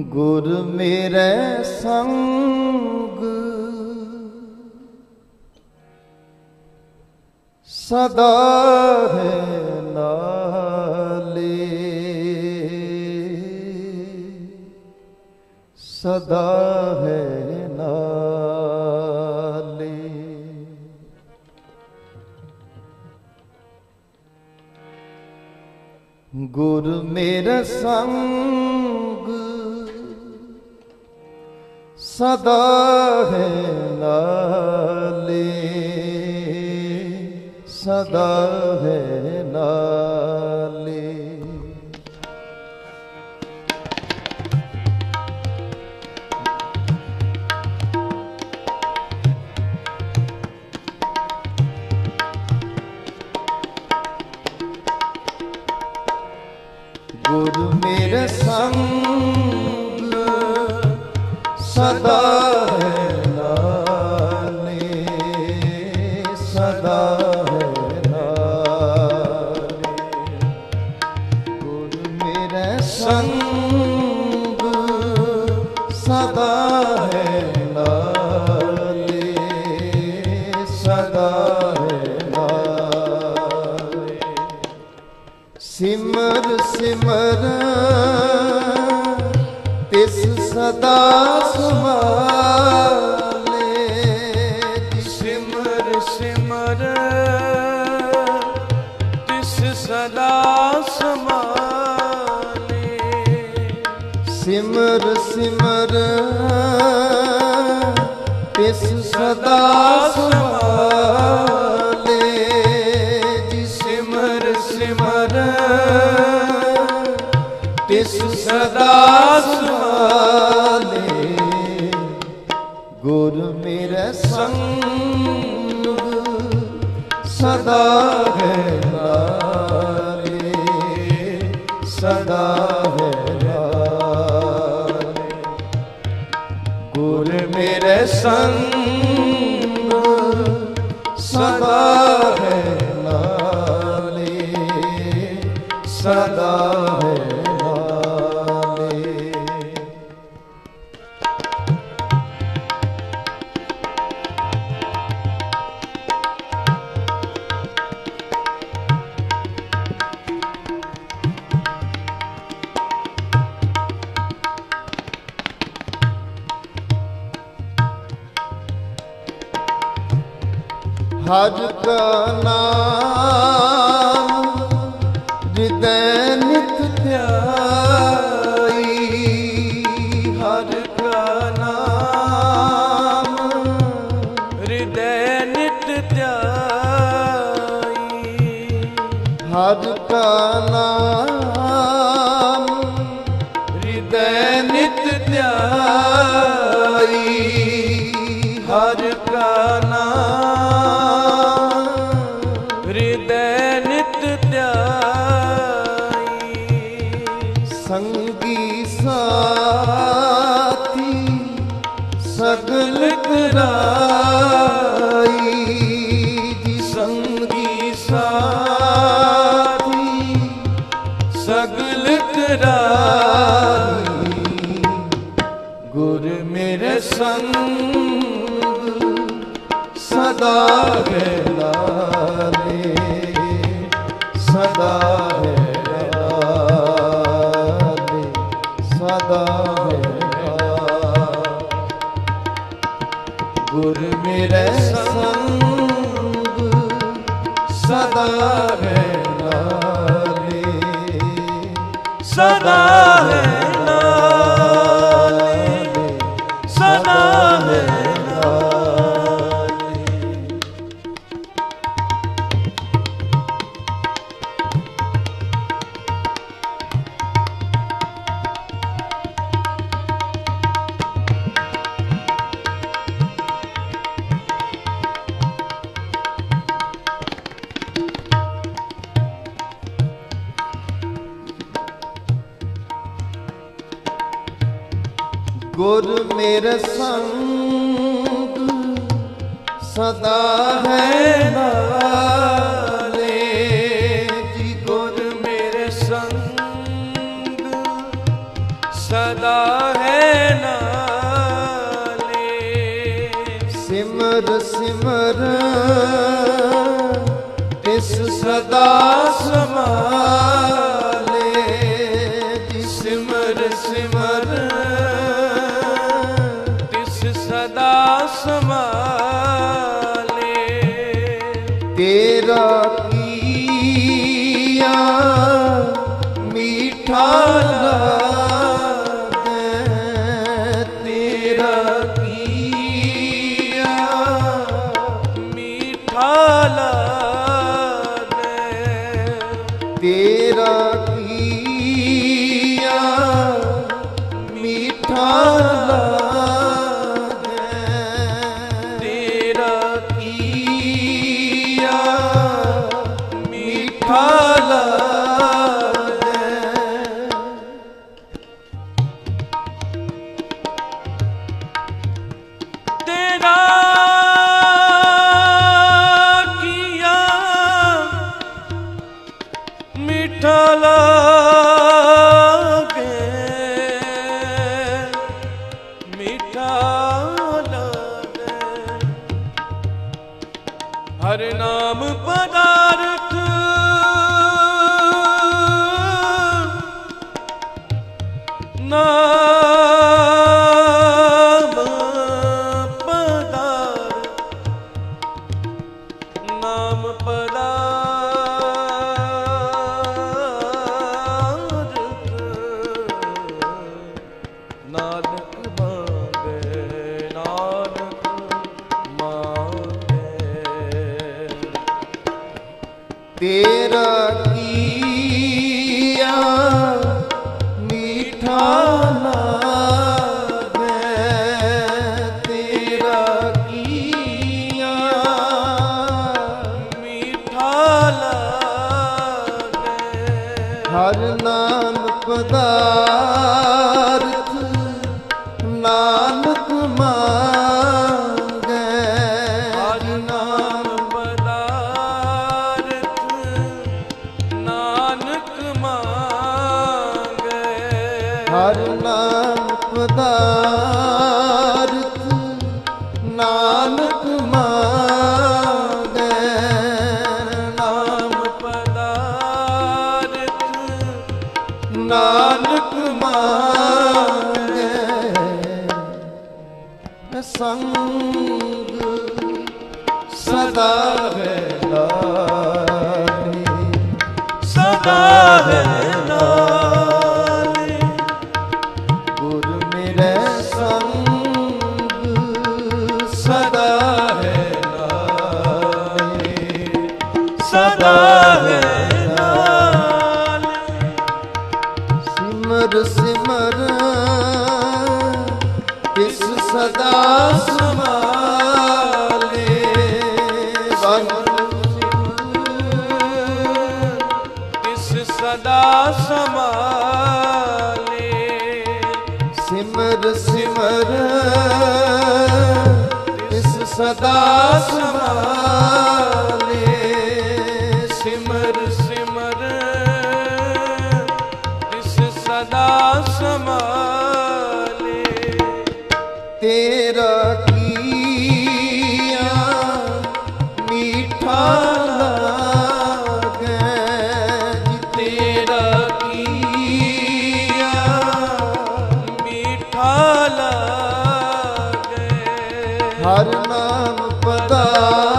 ਗੁਰ ਮੇਰੇ ਸੰਗ। ਸਦਾ ਹੈ ਨਾਲੇ। ਸਦਾ ਹੈ ਨਾਲੇ। ਗੁਰ ਮੇਰਾ ਸੰਗ। ਸਦਾ ਹੈ ਨਾਲੇ ਸਦਾ ਹੈ ਨਾਲੇ। ਸਿਮਰ ਸਿਮਰ। ਤਿਸ ਸਦਾ ਸੁਮਾਲੇ ਸਿਮਰ ਸਿਮਰ। ਤਿਸ ਸਦਾ ਸਮਾਲੇ ਸਿਮਰ ਸਿਮਰ। ਤਿਸ ਸਦਾ ਸੁਮਾਲੇ ਤਿਸ ਸਦਾ ਸੁਮਾਲੇ ਗੁਰ ਮੇਰੇ ਸੰਗ ਸਦਾ ਹੈ ਨਾਲੇ ਸਦਾ ਹੈ ਨਾਲੇ ਗੁਰ ਮੇਰੇ ਸੰਗ ਸਦਾ ਹਰ ਕਾ ਨਾਮ ਸਾਥੀ ਸਗਲ ਕਰਾਈ ਜੀ ਸੰਗੀ ਸਾਥੀ ਸਗਲ ਕਰਾਈ। ਗੁਰ ਮੇਰੇ ਸੰਗ ਸਦਾ ਹੈ ਨਾਲੇ ਸਦਾ ਹੈ ਸਦਾ ਹੈ। ਗੁਰ ਮੇਰੇ ਸੰਗ ਸਦਾ ਹੈ ਨਾਲੇ। ਸਦਾ ਹੈ ਗੁਰ ਮੇਰੇ ਸੰਗ ਸਦਾ ਹੈ ਨਾਲੇ। ਜੀ ਗੁਰ ਮੇਰੇ ਸੰਗ ਸਦਾ ਹੈ ਨਾਲੇ। ਸਿਮਰ ਸਿਮਰ ਤਿਸ ਸਦਾ ਸਮਾਲੇ। ਸਿਮਰ ਸਿਮਰ ਤੇਰਾ ਸਦਾ ਨਾਲੇ ਗੁਰ ਮੇਰੇ ਸੰਗ ਸਦਾ ਹੈ ਲਾਰੇ ਸਦਾ ਹੈ ਨਾਲੇ ਸਿਮਰ ਸਿਮਰ ਸਿਮਰ ਸਿਮਰ। ਤਿਸ ਸਦਾ ਸਮਾਲੇ ਸਿਮਰ ਸਿਮਰ। ਇਸ ਸਦਾ ਸਮਾਲੇ ਤੇਰਾ ਹਰ ਨਾਮ ਪਦਾਰਥ